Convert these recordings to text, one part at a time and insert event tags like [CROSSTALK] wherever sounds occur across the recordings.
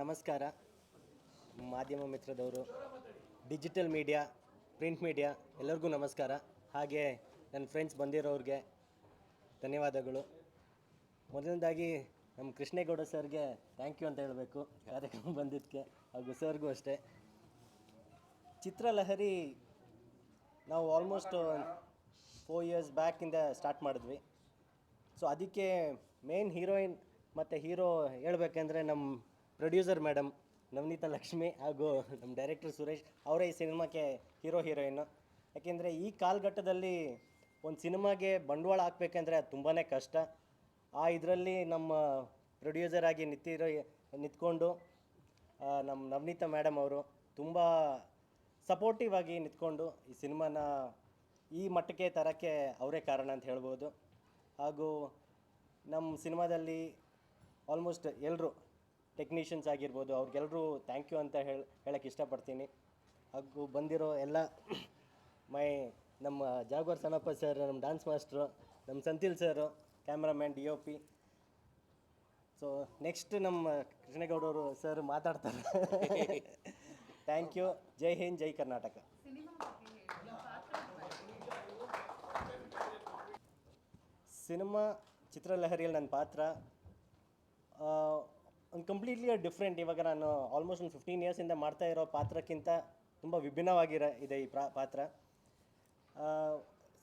ನಮಸ್ಕಾರ. ಮಾಧ್ಯಮ ಮಿತ್ರದವರು ಡಿಜಿಟಲ್ ಮೀಡಿಯಾ ಪ್ರಿಂಟ್ ಮೀಡಿಯಾ ಎಲ್ಲರಿಗೂ ನಮಸ್ಕಾರ. ಹಾಗೆ ನನ್ನ ಫ್ರೆಂಡ್ಸ್ ಬಂದಿರೋರಿಗೆ ಧನ್ಯವಾದಗಳು. ಮೊದಲನೇದಾಗಿ ನಮ್ಮ ಕೃಷ್ಣೇಗೌಡ ಸರ್ಗೆ ಥ್ಯಾಂಕ್ ಯು ಅಂತ ಹೇಳಬೇಕು. ಕಾರ್ಯಕ್ರಮ ಬಂದಿದ್ದಕ್ಕೆ ಹಾಗೂ ಸರ್ಗೂ ಅಷ್ಟೇ. ಚಿತ್ರಲಹರಿ ನಾವು ಆಲ್ಮೋಸ್ಟ್ ಫೋರ್ ಇಯರ್ಸ್ ಬ್ಯಾಕಿಂದ ಸ್ಟಾರ್ಟ್ ಮಾಡಿದ್ವಿ. ಸೊ ಅದಕ್ಕೆ ಮೇನ್ ಹೀರೋಯಿನ್ ಮತ್ತು ಹೀರೋ ಹೇಳಬೇಕಂದ್ರೆ ನಮ್ಮ ಪ್ರೊಡ್ಯೂಸರ್ ಮೇಡಮ್ ನವನೀತಾ ಲಕ್ಷ್ಮಿ ಹಾಗೂ ನಮ್ಮ ಡೈರೆಕ್ಟರ್ ಸುರೇಶ್ ಅವರೇ ಈ ಸಿನಿಮಾಕ್ಕೆ ಹೀರೋ ಹೀರೋಯಿನ್ನು ಯಾಕೆಂದರೆ ಈ ಕಾಲಘಟ್ಟದಲ್ಲಿ ಒಂದು ಸಿನಿಮಾಗೆ ಬಂಡವಾಳ ಹಾಕ್ಬೇಕಂದ್ರೆ ಅದು ತುಂಬಾ ಕಷ್ಟ. ಆ ಇದರಲ್ಲಿ ನಮ್ಮ ಪ್ರೊಡ್ಯೂಸರ್ ಆಗಿ ನಿಂತಿರೋ ನಿಂತ್ಕೊಂಡು ನಮ್ಮ ನವನೀತಾ ಮೇಡಮ್ ಅವರು ತುಂಬ ಸಪೋರ್ಟಿವ್ ಆಗಿ ನಿಂತ್ಕೊಂಡು ಈ ಸಿನಿಮಾನ ಈ ಮಟ್ಟಕ್ಕೆ ತರೋಕ್ಕೆ ಅವರೇ ಕಾರಣ ಅಂತ ಹೇಳ್ಬೋದು. ಹಾಗೂ ನಮ್ಮ ಸಿನಿಮಾದಲ್ಲಿ ಆಲ್ಮೋಸ್ಟ್ ಎಲ್ಲರೂ ಟೆಕ್ನಿಷಿಯನ್ಸ್ ಆಗಿರ್ಬೋದು ಅವ್ರಿಗೆಲ್ಲರೂ ಥ್ಯಾಂಕ್ ಯು ಅಂತ ಹೇಳಿ ಹೇಳಕ್ಕೆ ಇಷ್ಟಪಡ್ತೀನಿ. ಹಾಗೂ ಬಂದಿರೋ ಎಲ್ಲ [COUGHS] ಮೈ, ನಮ್ಮ ಜಾಗವರ್ ಸನಪ್ಪ ಸರ್ ನಮ್ಮ ಡ್ಯಾನ್ಸ್ ಮಾಸ್ಟ್ರು ನಮ್ಮ Senthil sir cameraman D O P so next ನಮ್ಮ ಕೃಷ್ಣೇಗೌಡರು ಸರ್ ಮಾತಾಡ್ತಾರೆ. [LAUGHS] Thank you Jai Hind, Jai Karnataka. Cinema ಚಿತ್ರಲಹರಿಯಲ್ಲಿ ನನ್ನ ಪಾತ್ರ. ಒಂದು ಕಂಪ್ಲೀಟ್ಲಿ ಡಿಫ್ರೆಂಟ್ ಇವಾಗ ನಾನು ಆಲ್ಮೋಸ್ಟ್ ಒಂದು ಫಿಫ್ಟೀನ್ ಇಯರ್ಸಿಂದ ಮಾಡ್ತಾ ಇರೋ ಪಾತ್ರಕ್ಕಿಂತ ತುಂಬ ವಿಭಿನ್ನವಾಗಿರ ಇದೆ ಈ ಪ್ರಾ, ಪಾತ್ರ.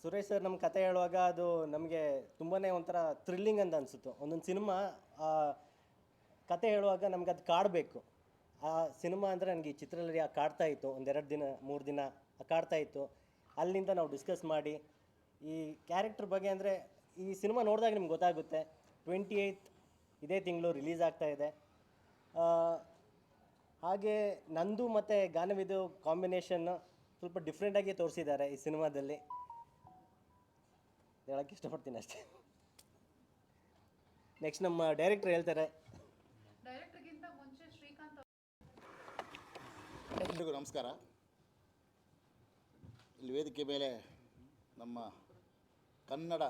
ಸುರೇಶ್ ಸರ್ ನಮ್ಮ ಕತೆ ಹೇಳುವಾಗ ಅದು ನಮಗೆ ತುಂಬಾ ಒಂಥರ ಥ್ರಿಲ್ಲಿಂಗ್ ಅಂತ ಅನಿಸುತ್ತು. ಒಂದೊಂದು ಸಿನಿಮಾ ಕತೆ ಹೇಳುವಾಗ ನಮ್ಗೆ ಅದು ಕಾಡಬೇಕು. ಆ ಸಿನಿಮಾ ಅಂದರೆ ನನಗೆ ಈ ಚಿತ್ರದಲ್ಲಿ ಆ ಕಾಡ್ತಾ ಇತ್ತು. ಒಂದೆರಡು ದಿನ, ಮೂರು ದಿನ ಕಾಡ್ತಾ ಇತ್ತು. ಅಲ್ಲಿಂದ ನಾವು ಡಿಸ್ಕಸ್ ಮಾಡಿ ಈ ಕ್ಯಾರೆಕ್ಟರ್ ಬಗ್ಗೆ ಅಂದರೆ ಈ ಸಿನಿಮಾ ನೋಡಿದಾಗ ನಿಮ್ಗೆ ಗೊತ್ತಾಗುತ್ತೆ. ಟ್ವೆಂಟಿ ಏಯ್ತ್ ಇದೇ ತಿಂಗಳು ರಿಲೀಸ್ ಆಗ್ತಾ ಇದೆ. ಆ, ಹಾಗೆ ನಂದು ಮತ್ತು ಗಾನವಿದು ಕಾಂಬಿನೇಷನ್ನು ಸ್ವಲ್ಪ ಡಿಫ್ರೆಂಟಾಗಿ ತೋರಿಸಿದ್ದಾರೆ ಈ ಸಿನಿಮಾದಲ್ಲಿ. ಹೇಳೋಕ್ಕೆ ಇಷ್ಟಪಡ್ತೀನಿ ಅಷ್ಟೇ. ನೆಕ್ಸ್ಟ್ ನಮ್ಮ ಡೈರೆಕ್ಟ್ರ್ ಹೇಳ್ತಾರೆ. ಎಲ್ರಿಗೂ ನಮಸ್ಕಾರ. ಇಲ್ಲಿ ವೇದಿಕೆ ಮೇಲೆ ನಮ್ಮ ಕನ್ನಡ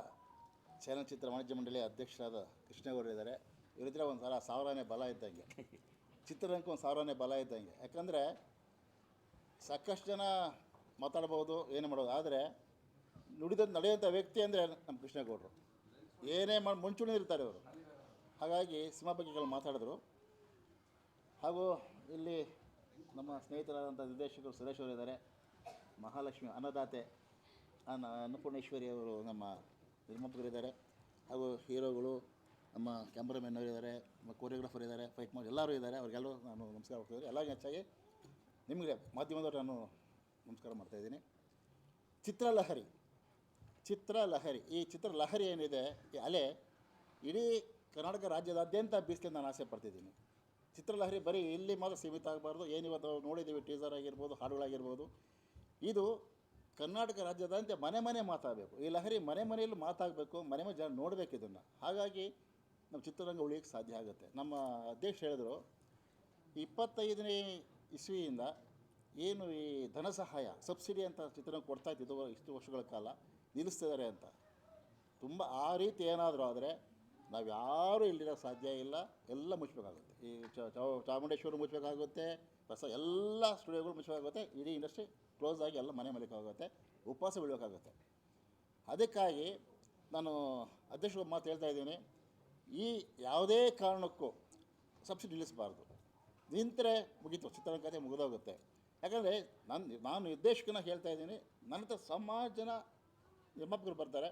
ಚಲನಚಿತ್ರ ವಾಣಿಜ್ಯ ಮಂಡಳಿಯ ಅಧ್ಯಕ್ಷರಾದ ಕೃಷ್ಣೇಗೌಡರು ಇದ್ದಾರೆ. ಇವರಿದ್ರೆ ಒಂದು ಸಲ ಸಾವಿರನೇ ಬಲ ಇದ್ದಂಗೆ. ಚಿತ್ರರಂಗಕ್ಕೆ ಒಂದು ಸಾವಿರನೇ ಬಲ ಇದ್ದಂಗೆ. ಯಾಕಂದರೆ ಸಾಕಷ್ಟು ಜನ ಮಾತಾಡ್ಬೋದು, ಏನು ಮಾಡೋದು ಆದರೆ ನುಡಿದ ನಡೆಯುವಂಥ ವ್ಯಕ್ತಿ ಅಂದರೆ ನಮ್ಮ ಕೃಷ್ಣೇಗೌಡರು. ಏನೇ ಮಾಡಿ ಮುಂಚೂಣಿ ಇರ್ತಾರೆ ಅವರು ಹಾಗಾಗಿ ಸಿನಿಮಾ ಬಗ್ಗೆಗಳು ಮಾತಾಡಿದ್ರು. ಹಾಗೂ ಇಲ್ಲಿ ನಮ್ಮ ಸ್ನೇಹಿತರಾದಂಥ ನಿರ್ದೇಶಕರು ಸುರೇಶ್ ಅವರು ಇದ್ದಾರೆ. ಮಹಾಲಕ್ಷ್ಮಿ ಅನ್ನದಾತೆ ಅನ್ನ ಅನ್ನಪೂರ್ಣೇಶ್ವರಿ ಅವರು ನಮ್ಮ ನಿರ್ಮಾಪಕರಿದ್ದಾರೆ. ಹಾಗೂ ಹೀರೋಗಳು ನಮ್ಮ ಕ್ಯಾಮ್ರಾಮನ್ ಅವರು ಇದ್ದಾರೆ ನಮ್ಮ ಕೋರಿಯೋಗ್ರಾಫರ್ ಇದ್ದಾರೆ ಫೈಟ್ ಮಾಡಿ ಎಲ್ಲರೂ ಇದ್ದಾರೆ, ಅವ್ರಿಗೆಲ್ಲರೂ ನಾನು ನಮಸ್ಕಾರ ಮಾಡ್ತಿದ್ದಾರೆ ಎಲ್ಲರಿಗೂ ಹೆಚ್ಚಾಗಿ ನಿಮಗೆ ಮಾಧ್ಯಮದವ್ರು ನಾನು ನಮಸ್ಕಾರ ಮಾಡ್ತಾಯಿದ್ದೀನಿ ಚಿತ್ರಲಹರಿ ಚಿತ್ರಲಹರಿ, ಈ ಚಿತ್ರಲಹರಿ ಏನಿದೆ, ಈ ಅಲೆ ಇಡೀ ಕರ್ನಾಟಕ ರಾಜ್ಯದಾದ್ಯಂತ ಬೀಸಲಿ ನಾನು ಆಸೆ ಪಡ್ತಿದ್ದೀನಿ. ಚಿತ್ರಲಹರಿ ಬರೀ ಇಲ್ಲಿ ಮಾತ್ರ ಸೀಮಿತ ಆಗಬಾರ್ದು ಏನಿವತ್ತು ನೋಡಿದ್ದೀವಿ ಟೀಸರ್ ಆಗಿರ್ಬೋದು ಹಾಡುಗಳಾಗಿರ್ಬೋದು ಇದು ಕರ್ನಾಟಕ ರಾಜ್ಯದಂತೆ ಮನೆ ಮನೆ ಮಾತಾಗಬೇಕು ಈ ಲಹರಿ ಮನೆ ಮನೆಯಲ್ಲಿ ಮಾತಾಗಬೇಕು ಮನೆ ಮನೆ ಜನ ನೋಡಬೇಕು ಇದನ್ನು. ಹಾಗಾಗಿ ನಮ್ಮ ಚಿತ್ರರಂಗ ಉಳಿಯೋಕ್ಕೆ ಸಾಧ್ಯ ಆಗುತ್ತೆ. ನಮ್ಮ ಅಧ್ಯಕ್ಷ ಹೇಳಿದ್ರು, ಇಪ್ಪತ್ತೈದನೇ ಇಸ್ವಿಯಿಂದ ಏನು ಈ ಧನ ಸಹಾಯ, ಸಬ್ಸಿಡಿ ಅಂತ ಚಿತ್ರರಂಗ ಕೊಡ್ತಾ ಇತ್ತು ಇಷ್ಟು ವರ್ಷಗಳ ಕಾಲ ನಿಲ್ಲಿಸ್ತಿದ್ದಾರೆ ಅಂತ. ತುಂಬ ಆ ರೀತಿ ಏನಾದರೂ ಆದರೆ ನಾವು ಯಾರೂ ಇಲ್ಲಿರೋಕ್ಕೆ ಸಾಧ್ಯ ಇಲ್ಲ, ಎಲ್ಲ ಮುಚ್ಚಬೇಕಾಗುತ್ತೆ ಈ ಚಾಮುಂಡೇಶ್ವರಿ ಮುಚ್ಚಬೇಕಾಗುತ್ತೆ ಹೊಸ ಎಲ್ಲ ಸ್ಟುಡಿಯೋಗಳು ಮುಚ್ಚಬೇಕಾಗುತ್ತೆ ಇಡೀ ಇಂಡಸ್ಟ್ರಿ ಕ್ಲೋಸ್ ಆಗಿ ಎಲ್ಲ ಮನೆ ಮಲಿಕಾಗುತ್ತೆ ಉಪವಾಸ ಬೀಳಬೇಕಾಗುತ್ತೆ. ಅದಕ್ಕಾಗಿ ನಾನು ಅಧ್ಯಕ್ಷರ ಮಾತು ಹೇಳ್ತಾ ಇದ್ದೀನಿ ಈ ಯಾವುದೇ ಕಾರಣಕ್ಕೂ ಸಬ್ಸಿಡಿ ನಿಲ್ಲಿಸಬಾರ್ದು ನಿಂತರೆ ಮುಗೀತು, ಚಿತ್ರರಂಗ ಕಥೆ ಮುಗಿದೋಗುತ್ತೆ. ಯಾಕಂದರೆ ನಾನು ನಾನು ನಿರ್ದೇಶಕನ ಹೇಳ್ತಾ ಇದ್ದೀನಿ, ನನ್ನ ಹತ್ರ ಸಮಾಜನ ಜನ ನಿರ್ಮಾಪಕರು ಬರ್ತಾರೆ.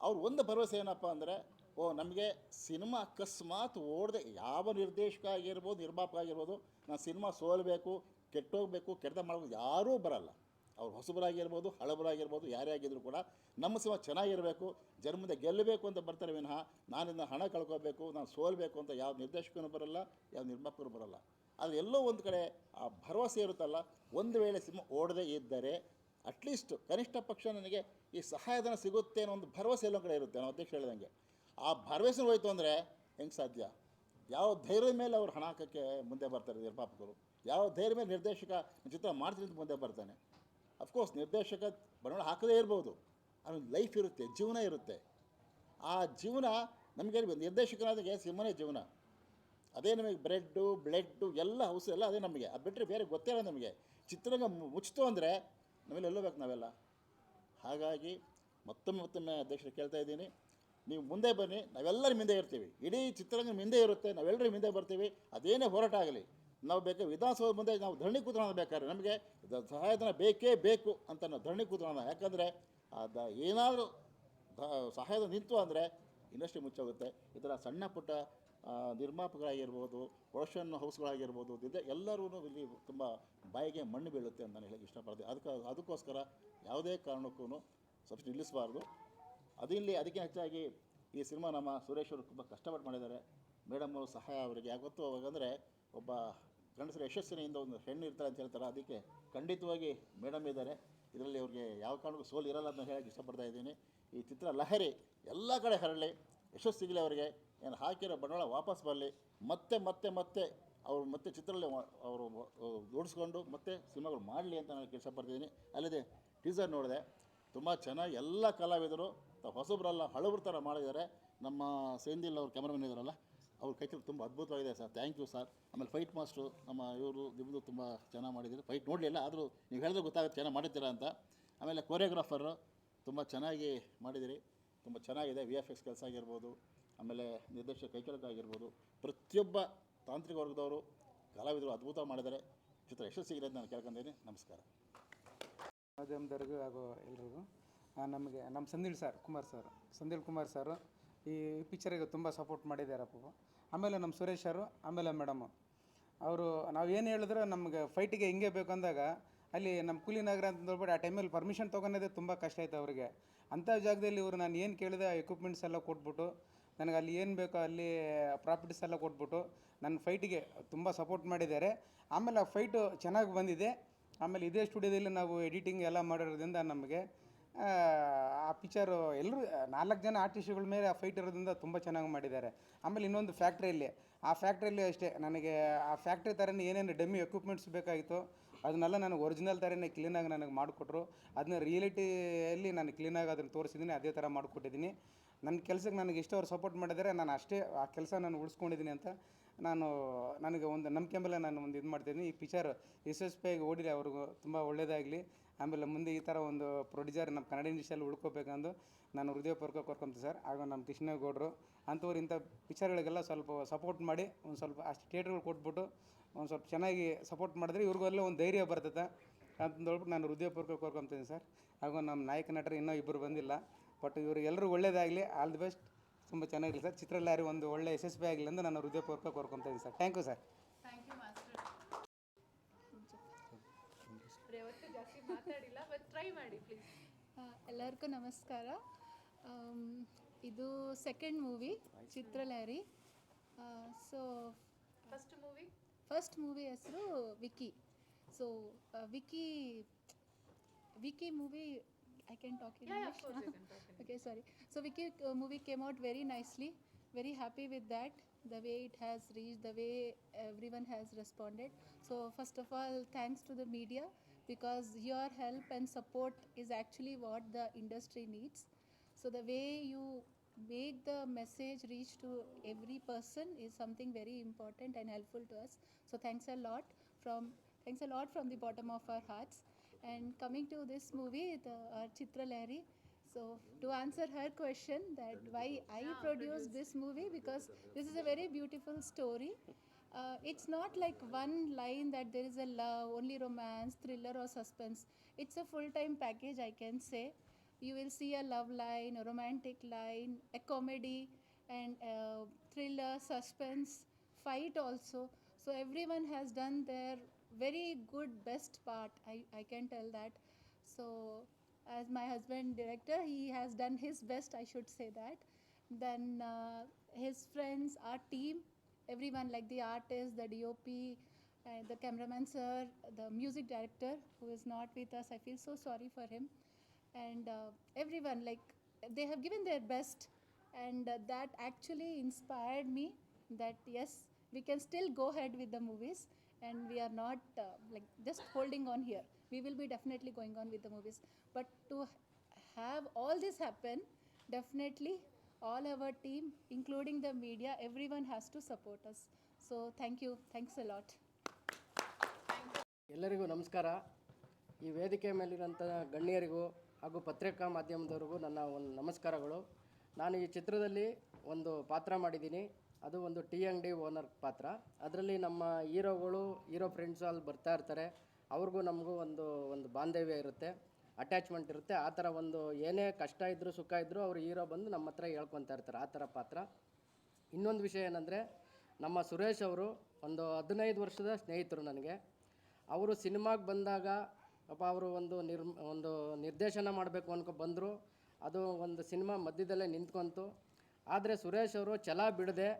ಅವ್ರು ಒಂದು ಭರವಸೆ ಏನಪ್ಪ ಅಂದರೆ, ಓ, ನಮಗೆ ಸಿನಿಮಾ ಅಕಸ್ಮಾತ್ ಓಡದೆ, ಯಾವ ನಿರ್ದೇಶಕ ಆಗಿರ್ಬೋದು, ನಿರ್ಮಾಪಕ ಆಗಿರ್ಬೋದು ನಾನು ಸಿನಿಮಾ ಸೋಲಬೇಕು, ಕೆಟ್ಟೋಗಬೇಕು ಕೆಟ್ಟದ ಮಾಡಬೇಕು ಯಾರೂ ಬರಲ್ಲ. ಅವ್ರು ಹೊಸಬರಾಗಿರ್ಬೋದು, ಹಳಬರಾಗಿರ್ಬೋದು, ಯಾರೇ ಆಗಿದ್ರು ಕೂಡ ನಮ್ಮ ಸಿಂಹ ಚೆನ್ನಾಗಿರಬೇಕು ಜನ್ಮದ ಗೆಲ್ಲಬೇಕು ಅಂತ ಬರ್ತಾರೆ ವಿನಃ ನಾನಿಂದ ಹಣ ಕಳ್ಕೋಬೇಕು, ನಾನು ಸೋಲ್ಬೇಕು ಅಂತ ಯಾವ ನಿರ್ದೇಶಕನೂ ಬರಲ್ಲ, ಯಾವ ನಿರ್ಮಾಪಕರು ಬರಲ್ಲ. ಆದರೆ ಎಲ್ಲೋ ಒಂದು ಕಡೆ ಆ ಭರವಸೆ ಇರುತ್ತಲ್ಲ, ಒಂದು ವೇಳೆ ಸಿಂಹ ಓಡದೇ ಇದ್ದರೆ ಅಟ್ಲೀಸ್ಟ್ ಕನಿಷ್ಠ ಪಕ್ಷ ನನಗೆ ಈ ಸಹಾಯಧನ ಸಿಗುತ್ತೆ ಅನ್ನೋ ಒಂದು ಭರವಸೆ ಎಲ್ಲೋ ಕಡೆ ಇರುತ್ತೆ ನಾವು ಅಧ್ಯಕ್ಷ ಹೇಳಿದಂಗೆ. ಆ ಭರವಸೆ ಹೋಯ್ತು ಅಂದರೆ ಹೆಂಗೆ ಸಾಧ್ಯ? ಯಾವ ಧೈರ್ಯದ ಮೇಲೆ ಅವ್ರು ಹಣ ಹಾಕೋಕ್ಕೆ ಮುಂದೆ ಬರ್ತಾರೆ ನಿರ್ಮಾಪಕರು? ಯಾವ ಧೈರ್ಯ ಮೇಲೆ ನಿರ್ದೇಶಕ ಚಿತ್ರ ಮಾಡ್ತೀನಿ ಅಂತ ಮುಂದೆ ಬರ್ತಾನೆ? ಅಫ್ಕೋರ್ಸ್ ನಿರ್ದೇಶಕ ಬಂಡವಾಳ ಹಾಕದೇ ಇರ್ಬೋದು. ಆಮೇಲೆ ಲೈಫ್ ಇರುತ್ತೆ, ಜೀವನ ಇರುತ್ತೆ. ಆ ಜೀವನ ನಮಗೆ ನಿರ್ದೇಶಕನಾದಾಗೆ ಸಿನಿಮಾನೇ ಜೀವನ. ಅದೇ ನಮಗೆ ಬ್ರೆಡ್ಡು ಬ್ಲೆಡ್ಡು ಎಲ್ಲ ಹೌಸ್ ಎಲ್ಲ ಅದೇ ನಮಗೆ. ಅದು ಬಿಟ್ಟರೆ ಬೇರೆ ಗೊತ್ತೇ ಇಲ್ಲ ನಮಗೆ. ಚಿತ್ರರಂಗ ಮುಚ್ಚಿತು ಅಂದರೆ ನಾವೆಲ್ಲ ಎಲ್ಲೋಬೇಕು ನಾವೆಲ್ಲ. ಹಾಗಾಗಿ ಮತ್ತೊಮ್ಮೆ ಮತ್ತೊಮ್ಮೆ ಅಧ್ಯಕ್ಷರು ಕೇಳ್ತಾ ಇದ್ದೀನಿ. ನೀವು ಮುಂದೆ ಬನ್ನಿ, ನಾವೆಲ್ಲರ ಮುಂದೆ ಇರ್ತೀವಿ. ಇಡೀ ಚಿತ್ರರಂಗ ಮುಂದೆ ಇರುತ್ತೆ, ನಾವೆಲ್ಲರೂ ಮುಂದೆ ಬರ್ತೀವಿ. ಅದೇನೇ ಹೋರಾಟ ಆಗಲಿ. ನಾವು ಬೇಕಾದ್ರೆ ವಿಧಾನಸೌಧ ಮುಂದೆ ನಾವು ಧರಣಿ ಕೂತ್ಕೊಳ್ಳೋಣ ಬೇಕಾದ್ರೆ. ನಮಗೆ ಸಹಾಯಧನ ಬೇಕೇ ಬೇಕು ಅಂತ ನಾವು ಧರಣಿ ಕೂತ್ಕೊಳ್ಳೋಣ. ಯಾಕಂದರೆ ಅದು ಏನಾದರೂ ಸಹಾಯದ ನಿಂತು ಅಂದರೆ ಇಂಡಸ್ಟ್ರಿ ಮುಚ್ಚೋಗುತ್ತೆ. ಈ ಥರ ಸಣ್ಣ ಪುಟ್ಟ ನಿರ್ಮಾಪಕರಾಗಿರ್ಬೋದು ಪ್ರೊಡಕ್ಷನ್ ಹೌಸ್ಗಳಾಗಿರ್ಬೋದು ಇದೆ ಎಲ್ಲರೂ ಇಲ್ಲಿ ತುಂಬ ಬಾಯಿಗೆ ಮಣ್ಣು ಬೀಳುತ್ತೆ ಅಂತ ನಾನು ಹೇಳಕ್ಕೆ ಇಷ್ಟಪಡ್ತೀನಿ. ಅದಕ್ಕೆ, ಅದಕ್ಕೋಸ್ಕರ ಯಾವುದೇ ಕಾರಣಕ್ಕೂ ಸಬ್ಸಿಡಿ ನಿಲ್ಲಿಸಬಾರ್ದು. ಅದಿಲ್ಲಿ ಅದಕ್ಕೆ ಹೆಚ್ಚಾಗಿ ಈ ಸಿನಿಮಾ ನಮ್ಮ ಸುರೇಶ್ ಅವರು ತುಂಬ ಕಷ್ಟಪಟ್ಟು ಮಾಡಿದ್ದಾರೆ. ಮೇಡಮ್ ಅವರು ಸಹಾಯ ಅವರಿಗೆ. ಯಾವತ್ತೂ ಅವಾಗಂದರೆ ಒಬ್ಬ ಗಂಡಸರ ಯಶಸ್ಸಿನಿಂದ ಒಂದು ಹೆಣ್ಣು ಇರ್ತಾರೆ ಅಂತ ಹೇಳ್ತಾರೆ. ಅದಕ್ಕೆ ಖಂಡಿತವಾಗಿ ಮೇಡಮ್ ಇದ್ದಾರೆ. ಇದರಲ್ಲಿ ಅವ್ರಿಗೆ ಯಾವ ಕಾರಣಕ್ಕೂ ಸೋಲು ಇರಲ್ಲ ಅಂತ ಹೇಳಕ್ಕೆ ಇಷ್ಟಪಡ್ತಾ ಇದ್ದೀನಿ. ಈ ಚಿತ್ರ ಲಹರಿ ಎಲ್ಲ ಕಡೆ ಹರಳಿ ಯಶಸ್ಸು ಸಿಗಲಿ ಅವರಿಗೆ. ಏನು ಹಾಕಿರೋ ಬಂಡವಾಳ ವಾಪಸ್ ಬರಲಿ. ಮತ್ತೆ ಮತ್ತೆ ಮತ್ತೆ ಅವರು ಮತ್ತೆ ಚಿತ್ರದಲ್ಲಿ ಅವರು ಜೋಡಿಸ್ಕೊಂಡು ಮತ್ತೆ ಸಿನಿಮಾಗಳು ಮಾಡಲಿ ಅಂತ ನಾನು ಇಷ್ಟಪಡ್ತಿದ್ದೀನಿ ಅಲ್ಲದೆ ಟೀಸರ್ ನೋಡಿದೆ. ತುಂಬ ಚೆನ್ನಾಗಿ ಎಲ್ಲ ಕಲಾವಿದರು, ಹೊಸಬ್ರಲ್ಲ ಹಳಬ್ರ ಥರ ಮಾಡಿದ್ದಾರೆ. ನಮ್ಮ ಸೇಂದಿಲ್ ಅವ್ರ ಕ್ಯಾಮ್ರಾಮನ್ ಇದ್ದಾರಲ್ಲ ಅವ್ರ ಕೈ ತುಂಬ ಅದ್ಭುತವಾಗಿದೆ ಸರ್. ಥ್ಯಾಂಕ್ ಯು ಸರ್ ಆಮೇಲೆ ಫೈಟ್ ಮಾಸ್ಟ್ರು ನಮ್ಮ ಇವರು ನಿಮ್ಮದು ತುಂಬ ಚೆನ್ನಾಗಿ ಮಾಡಿದ್ದೀರಿ. ಫೈಟ್ ನೋಡಲಿಲ್ಲ, ಆದರೂ ನೀವು ಹೇಳಿದ್ರೆ ಗೊತ್ತಾಗುತ್ತೆ ಚೆನ್ನಾಗಿ ಮಾಡಿದ್ದೀರಾ ಅಂತ. ಆಮೇಲೆ ಕೊರಿಯೋಗ್ರಾಫರು ತುಂಬ ಚೆನ್ನಾಗಿ ಮಾಡಿದಿರಿ. ತುಂಬ ಚೆನ್ನಾಗಿದೆ. ವಿ ಎಫ್ ಎಕ್ಸ್ ಕೆಲಸ ಆಗಿರ್ಬೋದು, ಆಮೇಲೆ ನಿರ್ದೇಶಕ ಕೈಚಲಕ ಆಗಿರ್ಬೋದು. ಪ್ರತಿಯೊಬ್ಬ ತಾಂತ್ರಿಕ ವರ್ಗದವರು, ಕಲಾವಿದರು ಅದ್ಭುತ ಮಾಡಿದ್ದಾರೆ. ಚಿತ್ರ ಯಶಸ್ಸಿಗಿದೆ ಅಂತ ನಾನು ಕೇಳ್ಕೊಂಡಿದ್ದೀನಿ ನಮಸ್ಕಾರ. ಮಾಧ್ಯಮದವ್ರಿಗೂ ಹಾಗೂ ಎಲ್ರಿಗೂ ನಮಗೆ ನಮ್ಮ Senthil sir Kumar sir Senthil Kumar sir ಈ ಪಿಕ್ಚರಿಗೆ ತುಂಬ ಸಪೋರ್ಟ್ ಮಾಡಿದ್ದಾರೆ ಪಾಪ ಆಮೇಲೆ ನಮ್ಮ ಸುರೇಶ್ ಸರು ಆಮೇಲೆ ಮೇಡಮು. ಅವರು ನಾವು ಏನು ಹೇಳಿದ್ರೆ ನಮಗೆ ಫೈಟಿಗೆ ಹಿಂಗೆ ಬೇಕು ಅಂದಾಗ, ಅಲ್ಲಿ ನಮ್ಮ ಕೂಲಿನಗರ ಅಂತ ಹೇಳ್ಬಿಟ್ಟು ಆ ಟೈಮಲ್ಲಿ ಪರ್ಮಿಷನ್ ತೊಗೊಳೋದೇ ತುಂಬ ಕಷ್ಟ ಆಯ್ತು ಅವರಿಗೆ. ಅಂಥ ಜಾಗದಲ್ಲಿ ಇವರು ನಾನು ಏನು ಕೇಳಿದೆ, ಆ ಎಕ್ವಿಪ್ಮೆಂಟ್ಸ್ ಎಲ್ಲ ಕೊಟ್ಬಿಟ್ಟು, ನನಗೆ ಅಲ್ಲಿ ಏನು ಬೇಕೋ ಅಲ್ಲಿ ಪ್ರಾಪರ್ಟೀಸ್ ಎಲ್ಲ ಕೊಟ್ಬಿಟ್ಟು ನನ್ನ ಫೈಟಿಗೆ ತುಂಬ ಸಪೋರ್ಟ್ ಮಾಡಿದ್ದಾರೆ. ಆಮೇಲೆ ಆ ಫೈಟು ಚೆನ್ನಾಗಿ ಬಂದಿದೆ. ಆಮೇಲೆ ಇದೇ ಸ್ಟುಡಿಯೋದಲ್ಲಿ ನಾವು ಎಡಿಟಿಂಗ್ ಎಲ್ಲ ಮಾಡಿರೋದ್ರಿಂದ ನಮಗೆ ಆ, ಪಿಕ್ಚರು ಎಲ್ಲರೂ ನಾಲ್ಕು ಜನ ಆರ್ಟಿಸ್ಟ್ಗಳ ಮೇಲೆ ಆ ಫೈಟ್ ಇರೋದ್ರಿಂದ ತುಂಬ ಚೆನ್ನಾಗಿ ಮಾಡಿದ್ದಾರೆ. ಆಮೇಲೆ ಇನ್ನೊಂದು ಫ್ಯಾಕ್ಟ್ರಿಯಲ್ಲಿ ಆ ಫ್ಯಾಕ್ಟ್ರಿಯಲ್ಲಿ ಅಷ್ಟೇ ನನಗೆ ಆ ಫ್ಯಾಕ್ಟ್ರಿ ಥರನೇ ಏನೇನು ಡಮ್ಮಿ ಎಕ್ವಿಪ್ಮೆಂಟ್ಸ್ ಬೇಕಾಗಿತ್ತು ಅದನ್ನೆಲ್ಲ ನನಗೆ ಒರಿಜಿನಲ್ ಥರನೇ ಕ್ಲೀನಾಗಿ ನನಗೆ ಮಾಡಿಕೊಟ್ರು. ಅದನ್ನ ರಿಯಾಲಿಟಿಯಲ್ಲಿ ನಾನು ಕ್ಲೀನಾಗಿ ಅದನ್ನು ತೋರಿಸಿದ್ದೀನಿ ಅದೇ ಥರ ಮಾಡಿಕೊಟ್ಟಿದ್ದೀನಿ ನನ್ನ ಕೆಲಸಕ್ಕೆ ನನಗೆ ಇಷ್ಟು ಅವ್ರು ಸಪೋರ್ಟ್ ಮಾಡಿದರೆ ನಾನು ಅಷ್ಟೇ ಆ ಕೆಲಸ ನಾನು ಉಳಿಸ್ಕೊಂಡಿದ್ದೀನಿ ಅಂತ ನಾನು ನನಗೆ ಒಂದು ನಂಬಿಕೆ ಮೇಲೆ ನಾನು ಒಂದು ಇದು ಮಾಡ್ತಿದ್ದೀನಿ ಈ ಪಿಕ್ಚರ್ ಯಶಸ್ವಿಯಾಗಿ ಓಡಿದೆ ಅವ್ರಿಗೂ ತುಂಬ ಒಳ್ಳೆಯದಾಗಲಿ ಆಮೇಲೆ ಮುಂದೆ ಈ ಥರ ಒಂದು ಪ್ರೊಡ್ಯೂಸರ್ ನಮ್ಮ ಕನ್ನಡ ಇಂಡಸ್ಟ್ರಿಯಲ್ಲಿ ಉಳ್ಕೋಬೇಕಂದು ನಾನು ಹೃದಯಪೂರ್ವಕ ಕೋರ್ಕೊಂತೀನಿ ಸರ್. ಹಾಗೂ ನಮ್ಮ ಕೃಷ್ಣೇಗೌಡರು ಅಂಥವ್ರು ಇಂಥ ಪಿಕ್ಚರ್ಗಳಿಗೆಲ್ಲ ಸ್ವಲ್ಪ ಸಪೋರ್ಟ್ ಮಾಡಿ ಒಂದು ಸ್ವಲ್ಪ ಅಷ್ಟು ಥಿಯೇಟ್ರ್ಗಳು ಕೊಟ್ಬಿಟ್ಟು ಒಂದು ಸ್ವಲ್ಪ ಚೆನ್ನಾಗಿ ಸಪೋರ್ಟ್ ಮಾಡಿದ್ರೆ ಇವ್ರಿಗೆಲ್ಲ ಒಂದು ಧೈರ್ಯ ಬರ್ತದೆ ಅಂತಂದೇಳ್ಬಿಟ್ಟು ನಾನು ಹೃದಯಪೂರ್ವಕ ಕೋರ್ಕೊಂತೀನಿ ಸರ್. ಹಾಗೂ ನಮ್ಮ ನಾಯಕ ನಟರು ಇನ್ನೂ ಇಬ್ಬರು ಬಂದಿಲ್ಲ. ಬಟ್ ಇವರಿಗೆಲ್ಲರೂ ಒಳ್ಳೇದಾಗಲಿ. ಆಲ್ ದಿ ಬೆಸ್ಟ್ ತುಂಬ ಚೆನ್ನಾಗಿರಲಿ ಸರ್. ಚಿತ್ರಲಾರಿ ಒಂದು ಒಳ್ಳೆ ಯಶಸ್ವಿ ಆಗಲಿ ಅಂತ ನಾನು ಹೃದಯಪೂರ್ವಕ ಕೋರ್ಕೊತಾ ಇದ್ದೀನಿ sir. Thank you sir thank you master ರೇವತ್ತು ಜಾಸ್ತಿ ಮಾತಾಡಿಲ್ಲ ಬಟ್ ಟ್ರೈ ಮಾಡಿ ಎಲ್ಲರಿಗೂ ನಮಸ್ಕಾರ. ಇದು second movie Chitralahari so first movie first movie ಹೆಸರು Vicky so Vicky Vicky movie I can talk in okay sorry so Vicky movie came out very nicely very happy with that the way it has reach the way everyone has responded so first of all thanks to the media so first of all thanks to the media because your help and support is actually what the industry needs. So the way you make the message reach to every person is something very important and helpful to us. So thanks a lot from thanks a lot from the bottom of our hearts. And coming to this movie the uh, chitra Lahiri, so to answer her question that why I produced this movie because this is a very beautiful story. Uh, it's not like one line that there is a love, only romance, thriller or suspense. It's a full-time package I can say. You will see a love line, a romantic line, a comedy and uh, thriller, suspense, fight also. So everyone has done their very good best part. I, I can tell that. So as my husband director, he has done his best. I should say that. Then uh, his friends, our team, everyone like the artist, the DOP, uh, the cameraman sir, the music director who is not with us. I feel so sorry for him, and uh, everyone like they have given their best, and uh, that actually inspired me. That yes, we can still go ahead with the movies, and we are not uh, like just holding on here. We will be definitely going on with the movies, but to have all this happen, definitely all our team, including the media, everyone has to support us. So thank you. Thanks a lot. ಎಲ್ಲರಿಗೂ ನಮಸ್ಕಾರ ಈ ವೇದಿಕೆ ಮೇಲಿರೋಂಥ ಗಣ್ಯರಿಗೂ ಹಾಗೂ ಪತ್ರಿಕಾ ಮಾಧ್ಯಮದವರಿಗೂ ನನ್ನ ಒಂದು ನಮಸ್ಕಾರಗಳು ನಾನು ಈ ಚಿತ್ರದಲ್ಲಿ ಒಂದು ಪಾತ್ರ ಮಾಡಿದ್ದೀನಿ ಅದು ಒಂದು ಟೀ ಅಂಗಡಿ ಓನರ್ ಪಾತ್ರ ಅದರಲ್ಲಿ ನಮ್ಮ ಹೀರೋಗಳು ಹೀರೋ ಫ್ರೆಂಡ್ಸು ಅಲ್ಲಿ ಬರ್ತಾ ಇರ್ತಾರೆ ಅವ್ರಿಗೂ ನಮಗೂ ಒಂದು ಒಂದು ಬಾಂಧವ್ಯ ಇರುತ್ತೆ ಅಟ್ಯಾಚ್ಮೆಂಟ್ ಇರುತ್ತೆ. ಆ ಥರ ಒಂದು ಏನೇ ಕಷ್ಟ ಇದ್ದರೂ ಸುಖ ಇದ್ದರೂ ಅವರು ಹೀರೋ ಬಂದು ನಮ್ಮ ಹತ್ರ ಹೇಳ್ಕೊತಾ ಇರ್ತಾರೆ. ಆ ಥರ ಪಾತ್ರ. ಇನ್ನೊಂದು ವಿಷಯ ಏನಂದರೆ, ನಮ್ಮ ಸುರೇಶ್ ಅವರು ಒಂದು ಹದಿನೈದು ವರ್ಷದ ಸ್ನೇಹಿತರು ನನಗೆ. ಅವರು ಸಿನಿಮಾಗೆ ಬಂದಾಗ ಪಾಪ ಅವರು ಒಂದು ನಿರ್ ಒಂದು ನಿರ್ದೇಶನ ಮಾಡಬೇಕು ಅನ್ಕೊ ಬಂದರು. ಅದು ಒಂದು ಸಿನಿಮಾ ಮಧ್ಯದಲ್ಲೇ ನಿಂತ್ಕೊಂತು. ಆದರೆ ಸುರೇಶ್ ಅವರು ಛಲ ಬಿಡದೆ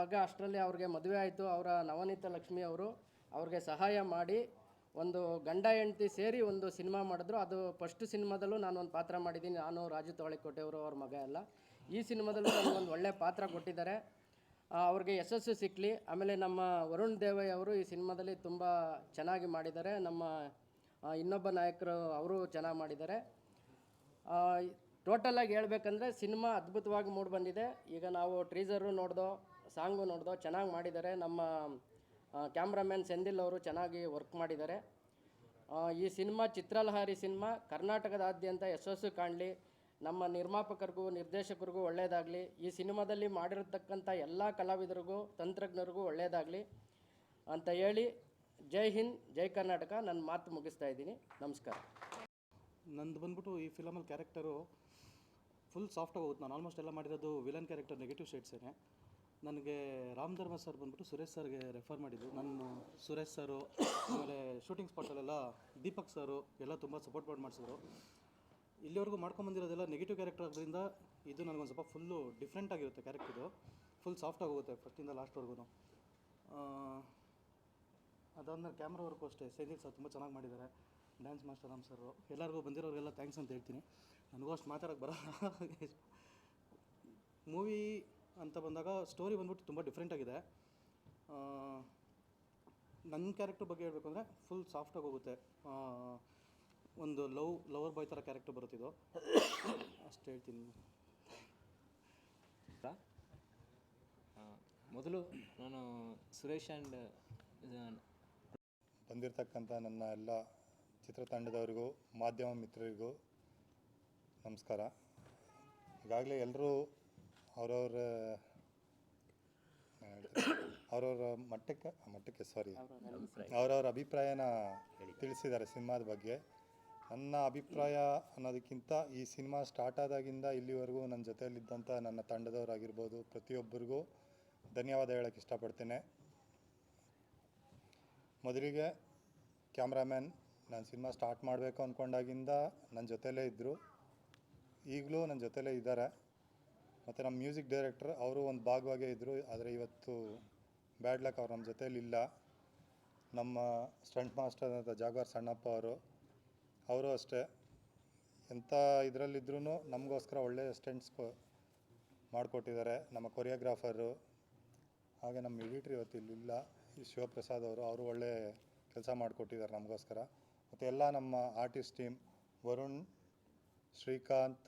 ಆಗ ಅಷ್ಟರಲ್ಲಿ ಅವ್ರಿಗೆ ಮದುವೆ ಆಯಿತು. ಅವರ ನವನೀತ ಲಕ್ಷ್ಮಿ ಅವರು ಅವ್ರಿಗೆ ಸಹಾಯ ಮಾಡಿ ಒಂದು ಗಂಡ ಹೆಂಡತಿ ಸೇರಿ ಒಂದು ಸಿನಿಮಾ ಮಾಡಿದ್ರು. ಅದು ಫಸ್ಟ್ ಸಿನಿಮಾದಲ್ಲೂ ನಾನು ಒಂದು ಪಾತ್ರ ಮಾಡಿದ್ದೀನಿ. ನಾನು ರಾಜು ತವಳಿಕೋಟೆಯವರು ಅವ್ರ ಮಗ ಎಲ್ಲ. ಈ ಸಿನಿಮಾದಲ್ಲೂ ನನಗೊಂದು ಒಳ್ಳೆ ಪಾತ್ರ ಕೊಟ್ಟಿದ್ದಾರೆ. ಅವ್ರಿಗೆ ಯಶಸ್ಸು ಸಿಕ್ಕಲಿ ಆಮೇಲೆ ನಮ್ಮ ವರುಣ್ ದೇವಯ್ಯ ಅವರು ಈ ಸಿನಿಮಾದಲ್ಲಿ ತುಂಬ ಚೆನ್ನಾಗಿ ಮಾಡಿದ್ದಾರೆ. ನಮ್ಮ ಇನ್ನೊಬ್ಬ ನಾಯಕರು ಅವರು ಚೆನ್ನಾಗಿ ಮಾಡಿದ್ದಾರೆ. ಟೋಟಲಾಗಿ ಹೇಳ್ಬೇಕಂದ್ರೆ ಸಿನಿಮಾ ಅದ್ಭುತವಾಗಿ ಮೂಡಿ ಬಂದಿದೆ. ಈಗ ನಾವು ಟ್ರೀಸರು ನೋಡ್ದೋ ಸಾಂಗು ನೋಡ್ದೋ ಚೆನ್ನಾಗಿ ಮಾಡಿದ್ದಾರೆ. ನಮ್ಮ ಕ್ಯಾಮ್ರಾಮ್ಯಾನ್ ಸೆಂದಿಲ್ ಅವರು ಚೆನ್ನಾಗಿ ವರ್ಕ್ ಮಾಡಿದ್ದಾರೆ. ಈ ಸಿನಿಮಾ ಚಿತ್ರಲಹರಿ ಸಿನಿಮಾ ಕರ್ನಾಟಕದಾದ್ಯಂತ ಯಶಸ್ಸು ಕಾಣಲಿ. ನಮ್ಮ ನಿರ್ಮಾಪಕರಿಗೂ ನಿರ್ದೇಶಕರಿಗೂ ಒಳ್ಳೆಯದಾಗಲಿ ಈ ಸಿನಿಮಾದಲ್ಲಿ ಮಾಡಿರತಕ್ಕಂಥ ಎಲ್ಲ ಕಲಾವಿದರಿಗೂ ತಂತ್ರಜ್ಞರಿಗೂ ಒಳ್ಳೆಯದಾಗಲಿ ಅಂತ ಹೇಳಿ ಜೈ ಹಿಂದ್, ಜೈ ಕರ್ನಾಟಕ ನನ್ನ ಮಾತು ಮುಗಿಸ್ತಾ ಇದ್ದೀನಿ. ನಮಸ್ಕಾರ. ನಂದು ಬಂದ್ಬಿಟ್ಟು ಈ ಫಿಲಮಲ್ಲಿ ಕ್ಯಾರೆಕ್ಟರು ಫುಲ್ ಸಾಫ್ಟಾಗಿ ಹೋಗುತ್ತೆ. ನಾನು ಆಲ್ಮೋಸ್ಟ್ ಎಲ್ಲ ಮಾಡಿರೋದು ವಿಲನ್ ಕ್ಯಾರೆಕ್ಟರ್ ನೆಗೆಟಿವ್ ಶೇಡ್ಸೇನೆ ನನಗೆ ರಾಮ್ ಧರ್ಮ ಸರ್ ಬಂದ್ಬಿಟ್ಟು ಸುರೇಶ್ ಸರ್ಗೆ ರೆಫರ್ ಮಾಡಿದ್ದು. ನಾನು ಸುರೇಶ್ ಸರು, ಆಮೇಲೆ ಶೂಟಿಂಗ್ ಸ್ಪಾಟಲ್ಲೆಲ್ಲ ದೀಪಕ್ ಸರು, ಎಲ್ಲ ತುಂಬ ಸಪೋರ್ಟ್ ಮಾಡಿ ಮಾಡಿಸಿದ್ರು. ಇಲ್ಲಿವರೆಗೂ ಮಾಡ್ಕೊಂಬಂದಿರೋದೆಲ್ಲ ನೆಗೆಟಿವ್ ಕ್ಯಾರೆಕ್ಟರ್ ಆದ್ದರಿಂದ ಇದು ನನಗೊಂದು ಸ್ವಲ್ಪ ಫುಲ್ಲು ಡಿಫ್ರೆಂಟ್ ಆಗಿರುತ್ತೆ ಕ್ಯಾರೆಕ್ಟರ್ ಇದು. ಫುಲ್ ಸಾಫ್ಟ್ ಆಗೋಗುತ್ತೆ ಫಸ್ಟಿಂದ ಲಾಸ್ಟ್ವರೆಗೂ ಅದಾದ್ಮೇಲೆ ಕ್ಯಾಮ್ರಾ ವರ್ಕು ಅಷ್ಟೇ. ಸೈನಿಕ್ ಸರ್ ತುಂಬ ಚೆನ್ನಾಗಿ ಮಾಡಿದ್ದಾರೆ. Dance master Ram sir. ಎಲ್ಲರಿಗೂ ಬಂದಿರೋರಿಗೆಲ್ಲ ಥ್ಯಾಂಕ್ಸ್ ಅಂತ ಹೇಳ್ತೀನಿ. ನನಗೂ ಅಷ್ಟು ಮಾತಾಡೋಕ್ಕೆ ಬರೋಲ್ಲ. ಮೂವಿ [LAUGHS] ಅಂತ ಬಂದಾಗ ಸ್ಟೋರಿ ಬಂದ್ಬಿಟ್ಟು ತುಂಬ ಡಿಫ್ರೆಂಟ್ ಆಗಿದೆ. ಆ, ನನ್ನ ಕ್ಯಾರೆಕ್ಟರ್ ಬಗ್ಗೆ ಹೇಳಬೇಕು ಅಂದರೆ ಫುಲ್ ಸಾಫ್ಟಾಗಿ ಹೋಗುತ್ತೆ. ಒಂದು ಲವ್ ಲವರ್ ಬಾಯ್ ಥರ ಕ್ಯಾರೆಕ್ಟರ್ ಬರುತ್ತಿದ್ದು ಅಷ್ಟು ಹೇಳ್ತೀನಿ. ಮೊದಲು ನಾನು ಸುರೇಶ್ ಆ್ಯಂಡ್ ಬಂದಿರತಕ್ಕಂಥ ನನ್ನ ಎಲ್ಲ ಚಿತ್ರತಂಡದವರಿಗೂ ಮಾಧ್ಯಮ ಮಿತ್ರರಿಗೂ ನಮಸ್ಕಾರ. ಈಗಾಗಲೇ ಎಲ್ಲರೂ ಅವರವ್ರ ಅವ್ರವ್ರ ಮಟ್ಟಕ್ಕೆ ಮಟ್ಟಕ್ಕೆ ಸಾರಿ ಅವರವ್ರ ಅಭಿಪ್ರಾಯನ ತಿಳಿಸಿದ್ದಾರೆ ಸಿನಿಮಾದ ಬಗ್ಗೆ. ನನ್ನ ಅಭಿಪ್ರಾಯ ಅನ್ನೋದಕ್ಕಿಂತ ಈ ಸಿನಿಮಾ ಸ್ಟಾರ್ಟ್ ಆದಾಗಿಂದ ಇಲ್ಲಿವರೆಗೂ ನನ್ನ ಜೊತೆಯಲ್ಲಿದ್ದಂಥ ನನ್ನ ತಂಡದವರಾಗಿರ್ಬೋದು ಪ್ರತಿಯೊಬ್ಬರಿಗೂ ಧನ್ಯವಾದ ಹೇಳೋಕ್ಕೆ ಇಷ್ಟಪಡ್ತೇನೆ. ಮೊದಲಿಗೆ ಕ್ಯಾಮ್ರಾಮ್ಯಾನ್ ನಾನು ಸಿನಿಮಾ ಸ್ಟಾರ್ಟ್ ಮಾಡಬೇಕು ಅಂದ್ಕೊಂಡಾಗಿಂದ ನನ್ನ ಜೊತೆಯಲ್ಲೇ ಇದ್ದರು ಈಗಲೂ ನನ್ನ ಜೊತೆಯಲ್ಲೇ ಇದ್ದಾರೆ. ಮತ್ತು ನಮ್ಮ ಮ್ಯೂಸಿಕ್ ಡೈರೆಕ್ಟರ್ ಅವರು ಒಂದು ಭಾಗವಾಗೇ ಇದ್ದರು ಆದರೆ ಇವತ್ತು ಬ್ಯಾಡ್ ಲಕ್ ಅವ್ರು ನಮ್ಮ ಜೊತೇಲಿ ಇಲ್ಲ. ನಮ್ಮ ಸ್ಟಂಟ್ ಮಾಸ್ಟರ್ ಅಂತ ಜಾಗರ್ ಸಣ್ಣಪ್ಪ ಅವರು ಅವರು ಅಷ್ಟೇ. ಎಂಥ ಇದರಲ್ಲಿದ್ರೂ ನಮಗೋಸ್ಕರ ಒಳ್ಳೆಯ ಸ್ಟೆಂಟ್ಸ್ ಮಾಡಿಕೊಟ್ಟಿದ್ದಾರೆ. ನಮ್ಮ ಕೊರಿಯೋಗ್ರಾಫರು, ಹಾಗೆ ನಮ್ಮ ಎಡಿಟ್ರ್ ಇವತ್ತು ಇಲ್ಲಿಲ್ಲ ಈ ಶಿವಪ್ರಸಾದ್ ಅವರು ಅವರು ಒಳ್ಳೆ ಕೆಲಸ ಮಾಡಿಕೊಟ್ಟಿದ್ದಾರೆ ನಮಗೋಸ್ಕರ. ಮತ್ತು ಎಲ್ಲ ನಮ್ಮ ಆರ್ಟಿಸ್ಟ್ ಟೀಮ್, ವರುಣ್, ಶ್ರೀಕಾಂತ್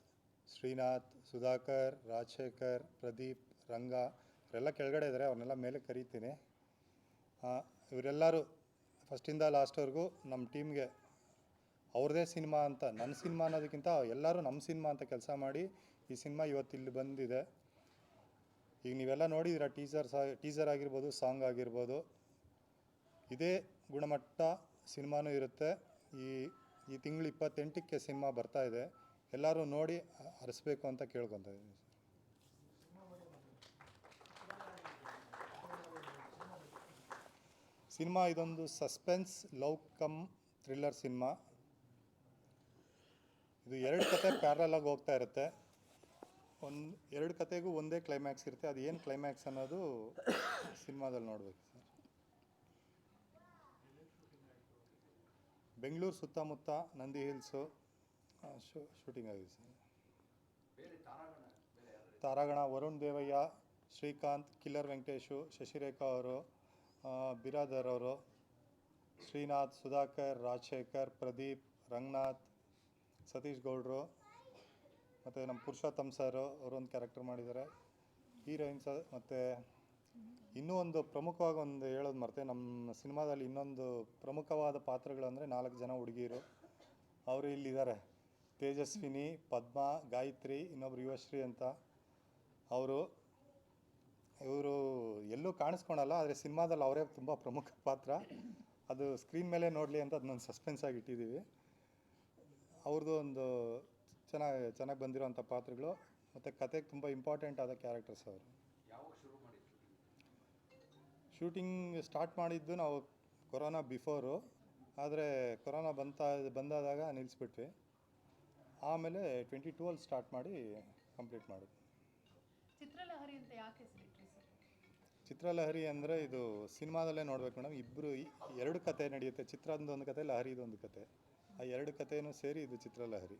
ಶ್ರೀನಾಥ್, ಸುಧಾಕರ್, ರಾಜಶೇಖರ್, ಪ್ರದೀಪ್, ರಂಗ ಇವರೆಲ್ಲ ಕೆಳಗಡೆ ಇದ್ದಾರೆ, ಅವ್ರನ್ನೆಲ್ಲ ಮೇಲೆ ಕರೀತೀನಿ. ಇವರೆಲ್ಲರೂ ಫಸ್ಟಿಂದ ಲಾಸ್ಟ್ವರೆಗೂ ನಮ್ಮ ಟೀಮ್ಗೆ ಅವ್ರದೇ ಸಿನಿಮಾ ಅಂತ, ನನ್ನ ಸಿನಿಮಾ ಅನ್ನೋದಕ್ಕಿಂತ ಎಲ್ಲರೂ ನಮ್ಮ ಸಿನಿಮಾ ಅಂತ ಕೆಲಸ ಮಾಡಿ ಈ ಸಿನಿಮಾ ಇವತ್ತು ಇಲ್ಲಿ ಬಂದಿದೆ. ಈಗ ನೀವೆಲ್ಲ ನೋಡಿದಿರ ಟೀಸರ್ ಸಾ ಟೀಸರ್ ಆಗಿರ್ಬೋದು, ಸಾಂಗ್ ಆಗಿರ್ಬೋದು. ಇದೇ ಗುಣಮಟ್ಟ ಸಿನಿಮಾನೂ ಇರುತ್ತೆ. ಈ ಈ ತಿಂಗಳು ಇಪ್ಪತ್ತೆಂಟಕ್ಕೆ ಸಿನಿಮಾ ಬರ್ತಾ ಇದೆ. ಎಲ್ಲರೂ ನೋಡಿ ಹರಿಸ್ಬೇಕು ಅಂತ ಕೇಳ್ಕೊತ ಇದ್ದೀನಿ. ಸಿನಿಮಾ ಇದೊಂದು suspense love cum thriller cinema. ಇದು ಎರಡು ಕತೆ ಪ್ಯಾರಲ್ ಆಗಿ ಹೋಗ್ತಾ ಇರುತ್ತೆ. ಒಂದು, ಎರಡು ಕತೆಗೂ ಒಂದೇ ಕ್ಲೈಮ್ಯಾಕ್ಸ್ ಇರುತ್ತೆ. ಅದು ಏನು ಕ್ಲೈಮ್ಯಾಕ್ಸ್ ಅನ್ನೋದು ಸಿನಿಮಾದಲ್ಲಿ ನೋಡಬೇಕು ಸರ್. ಬೆಂಗಳೂರು ಸುತ್ತಮುತ್ತ ನಂದಿ ಹಿಲ್ಸು. ಶೂಟಿಂಗ್ ಆಗಿದೆ ಸರ್. ತಾರಾಗಣ, ವರುಣ್ ದೇವಯ್ಯ, ಶ್ರೀಕಾಂತ್, ಕಿಲ್ಲರ್ ವೆಂಕಟೇಶು, ಶಶಿರೇಖಾ ಅವರು ಬಿರಾದರ್ ಅವರು, ಶ್ರೀನಾಥ್, ಸುಧಾಕರ್, ರಾಜಶೇಖರ್, ಪ್ರದೀಪ್, ರಂಗನಾಥ್, ಸತೀಶ್ ಗೌಡ್ರು, ಮತ್ತು ನಮ್ಮ ಪುರುಷೋತ್ತಮ್ ಸರ್ ಅವರೊಂದು ಕ್ಯಾರೆಕ್ಟರ್ ಮಾಡಿದ್ದಾರೆ. ಹೀರೋಯಿನ್ಸ್ ಮತ್ತು ಇನ್ನೂ ಒಂದು ಪ್ರಮುಖವಾಗಿ ಒಂದು ಹೇಳೋದು ಮರ್ತೆ, ನಮ್ಮ ಸಿನಿಮಾದಲ್ಲಿ ಇನ್ನೊಂದು ಪ್ರಮುಖವಾದ ಪಾತ್ರಗಳು ಅಂದರೆ ನಾಲ್ಕು ಜನ ಹುಡುಗಿಯರು. ಅವರು ಇಲ್ಲಿದ್ದಾರೆ. ತೇಜಸ್ವಿನಿ ಪದ್ಮ ಗಾಯತ್ರಿ ಇನ್ನೊಬ್ರು ಯುವಶ್ರೀ ಅಂತ ಅವರು ಇವರು ಎಲ್ಲೂ ಕಾಣಿಸ್ಕೊಳಲ್ಲ ಆದರೆ ಸಿನಿಮಾದಲ್ಲಿ ಅವರೇ ತುಂಬ ಪ್ರಮುಖ ಪಾತ್ರ. ಅದು ಸ್ಕ್ರೀನ್ ಮೇಲೆ ನೋಡಲಿ ಅಂತ ಅದನ್ನೊಂದು ಸಸ್ಪೆನ್ಸ್ ಆಗಿ ಇಟ್ಟಿದ್ದೀವಿ ಅವ್ರದ್ದು ಒಂದು ಚೆನ್ನಾಗಿ ಚೆನ್ನಾಗಿ ಬಂದಿರೋಂಥ ಪಾತ್ರಗಳು ಮತ್ತು ಕತೆಗೆ ತುಂಬ ಇಂಪಾರ್ಟೆಂಟ್ ಆದ ಕ್ಯಾರೆಕ್ಟರ್ಸ್ ಅವರು. ಶೂಟಿಂಗ್ ಸ್ಟಾರ್ಟ್ ಮಾಡಿದ್ದು? ನಾವು ಕೊರೋನಾ ಬಿಫೋರು ಆದರೆ ಕೊರೋನಾ ಬಂತ ಬಂದಾದಾಗ ನಿಲ್ಲಿಸ್ಬಿಟ್ವಿ ಆಮೇಲೆ ಟ್ವೆಂಟಿ ಟೂ ಅಲ್ಲಿ ಸ್ಟಾರ್ಟ್ ಮಾಡಿ ಕಂಪ್ಲೀಟ್ ಮಾಡಿದ್ವಿ ಚಿತ್ರಲಹರಿ ಅಂತ ಯಾಕೆ ಹೆಸರಿಟ್ರಿ ಸರ್? ಚಿತ್ರಲಹರಿ ಅಂದರೆ ಇದು ಸಿನಿಮಾದಲ್ಲೇ ನೋಡ್ಬೇಕು ಮೇಡಮ್. ಇಬ್ಬರು ಎರಡು ಕತೆ ನಡೆಯುತ್ತೆ. ಚಿತ್ರದ ಒಂದು ಕತೆ ಲಹರಿದು ಒಂದು ಕತೆ. ಆ ಎರಡು ಕತೆಯೂ ಸೇರಿ ಇದು ಚಿತ್ರಲಹರಿ.